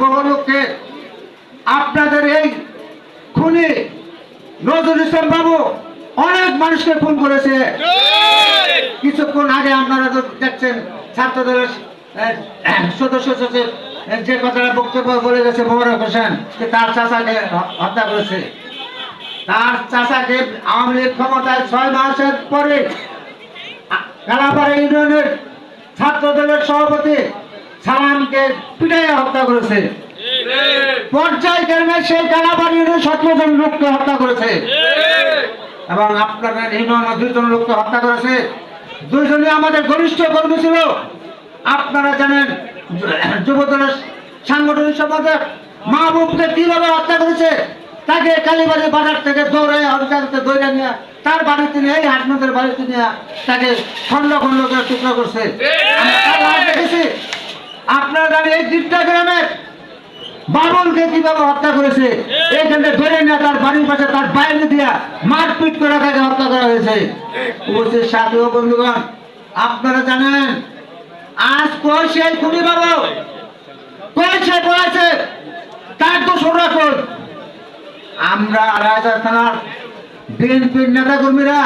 বহুলোককে আপনাদের এই খুনি নজরুল ইসলাম বাবু অনেক মানুষকে খুন করেছে। কিছুক্ষণ আগে আপনারা তো দেখছেন ছাত্রদলের আহ, সদস্য সচিব যে কথাটা বক্তব্য বলে গেছে মোবারক হোসেন যে তার চাচাকে হত্যা করেছে। তার চাচাকে আওয়ামী লীগ ক্ষমতায় ছয় মাসের পরে কালাপাড়া ইউনিয়নের ছাত্র দলের সভাপতি সালামকে পিটাইয়া হত্যা করেছে। পর্যায়ক্রমে সেই কালাপাড়া ইউনিয়নের সতেরো জন লোককে হত্যা করেছে। এবং আপনারা ইউনিয়নের দুইজন লোককে হত্যা করেছে। দুইজনই আমাদের ঘনিষ্ঠ কর্মী ছিল। আপনারা জানেন যুব দলের সাংগঠনিক সম্পাদক মাহবুবকে কীভাবে হত্যা করেছে তাকে কালীবাড়ি বাজার থেকে দৌড়ে হরকারকে দৌড়ে নিয়ে তার বাড়িতে নিয়ে এই হাটমতের বাড়িতে নিয়ে তাকে খন্ড খন্ড করে টুকরা করছে। আমরা তার দেখেছি। আপনারা জানেন এই দিকটা গ্রামের বাবুলকে কীভাবে হত্যা করেছে? এইখানে ধরে নিয়ে তার বাড়ির পাশে তার বাইরে দিয়া মারপিট করে তাকে হত্যা করা হয়েছে। উপস্থিত সাথী বন্ধুগণ, আপনারা জানেন, আজ কই সেই খুনি বাবু কই সে তার তো রাখুন আমরা রাজা থানার বিএনপির নেতা কর্মীরা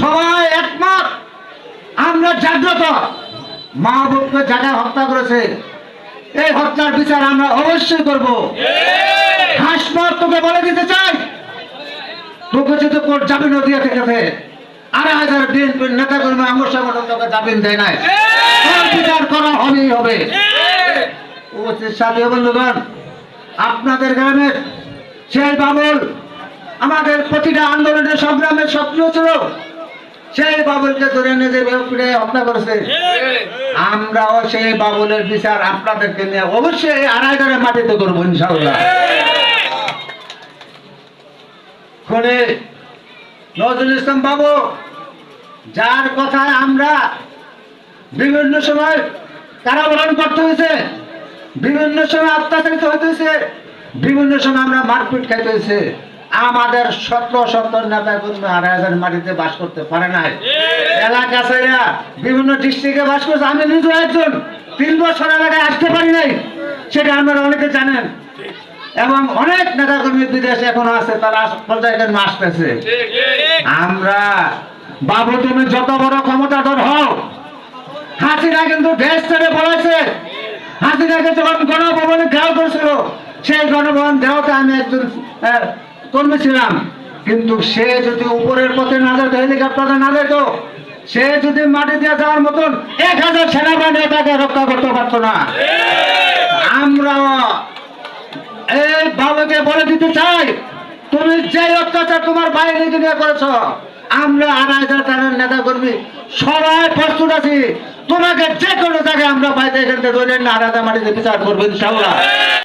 সবাই একমত, আমরা জাগ্রত। মাহবুবকে জায়গায় হত্যা করেছে। এই হত্যার বিচার আমরা অবশ্যই করব। হাসপাত তোকে বলে দিতে চাই। তোকে যদি কোর্ট জামিনও দিয়ে থেকে আড়াই হাজার নেতা কর্মী জামিন দেয় নাই। বিচার করা হবেই হবে। উপস্থিত সাথী বন্ধুগণ, আপনাদের গ্রামের সেই বাবুল, আমাদের প্রতিটা আন্দোলনের সংগ্রামের সক্রিয় ছিল। সেই বাবুলকে ধরে যে পিড়ে হত্যা করেছে। আমরাও সেই বাবুলের বিচার আপনাদেরকে নিয়ে অবশ্যই আড়াই ধরে মাটিতে করব ইনশাল্লাহ করে নজরুল ইসলাম বাবু, যার কথায় আমরা বিভিন্ন সময় কারাবরণ করতে হয়েছে, বিভিন্ন সময় অত্যাচারিত হতে হয়েছে, বিভিন্ন সময় আমরা মারপিট খাইতে হয়েছে। আমাদের সতেরো সত্তর নেতা কর্মী হাজার মাটিতে বাস করতে পারে নাই। এলাকা ছেড়া বিভিন্ন ডিস্ট্রিক্টে বাস করছে আমি নিজেও একজন। তিন বছর এলাকায় আসতে পারি নাই। সেটা আপনারা অনেকে জানেন। এবং অনেক নেতা কর্মী বিদেশে এখনও আছে তারা পর্যায়ক্রমে আসতেছে। আমরা বাবু তুমি যত বড় ক্ষমতাধর হও হাসিনা কিন্তু দেশ ছেড়ে বলেছে হাসিনাকে যখন গণভবনে ঘেরাও করেছিল সেই গণভবন ঘেরাওতে আমি একজন কর্মী কিন্তু সে যদি উপরের পথে না যেত হেলিকপ্টারে না যেত সে যদি মাটি দিয়ে যাওয়ার মতন এক হাজার সেনাবাহিনী তাকে রক্ষা করতে পারতো না। আমরা এই বাবাকে বলে দিতে চাই, তুমি যে অত্যাচার তোমার বাইরে নিয়ে করেছ, আমরা আড়াই হাজার টাকার নেতা কর্মী সবাই প্রস্তুত আছি। তোমাকে যে কোনো জায়গায় আমরা বাইরে এখান থেকে ধরে আড়াই হাজার মাটিতে বিচার করব ইনশাল্লাহ